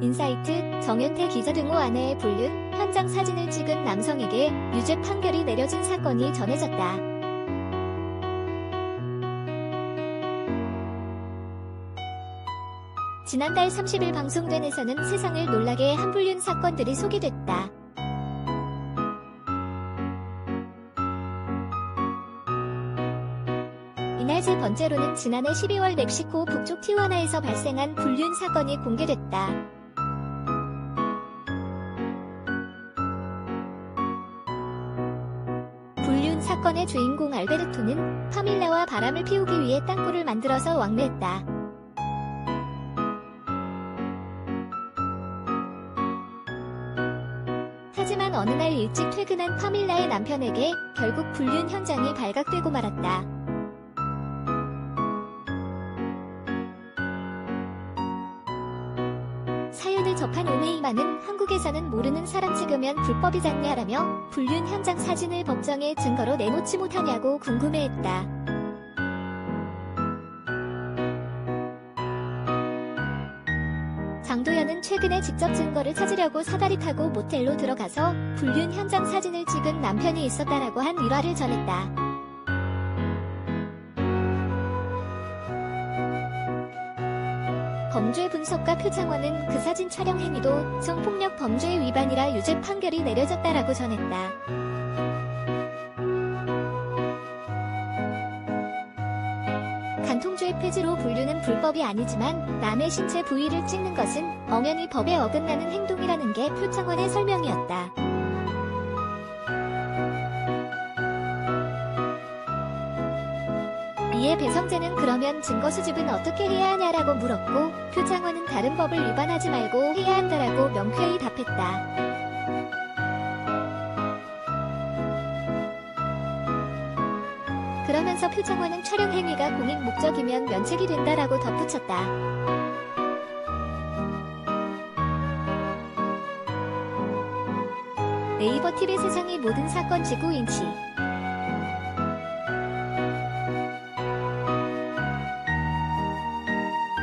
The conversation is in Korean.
인사이트, 정윤태 기자 등호 아내의 불륜, 현장 사진을 찍은 남성에게 유죄 판결이 내려진 사건이 전해졌다. 지난달 30일 방송된 에서는 세상을 놀라게 한 불륜 사건들이 소개됐다. 이날 세 번째로는 지난해 12월 멕시코 북쪽 티와나에서 발생한 불륜 사건이 공개됐다. 불륜 사건의 주인공 알베르토는 파밀라와 바람을 피우기 위해 땅굴을 만들어서 왕래했다. 하지만 어느 날 일찍 퇴근한 파밀라의 남편에게 결국 불륜 현장이 발각되고 말았다. 사연을 접한 오메이마는 한국에서는 모르는 사람 찍으면 불법이잖냐라며 불륜 현장 사진을 법정에 증거로 내놓지 못하냐고 궁금해했다. 장도연은 최근에 직접 증거를 찾으려고 사다리 타고 모텔로 들어가서 불륜 현장 사진을 찍은 남편이 있었다라고 한 일화를 전했다. 범죄 분석가 표창원은 그 사진 촬영 행위도 성폭력 범죄 위반이라 유죄 판결이 내려졌다라고 전했다. 간통죄 폐지로 분류는 불법이 아니지만 남의 신체 부위를 찍는 것은 엄연히 법에 어긋나는 행동이라는 게 표창원의 설명이었다. 이에 배성재는 그러면 증거 수집은 어떻게 해야 하냐라고 물었고 표창원은 다른 법을 위반하지 말고 해야 한다라고 명쾌히 답했다. 그러면서 표창원은 촬영 행위가 공익 목적이면 면책이 된다라고 덧붙였다. 네이버 TV 세상의 모든 사건 지구 인치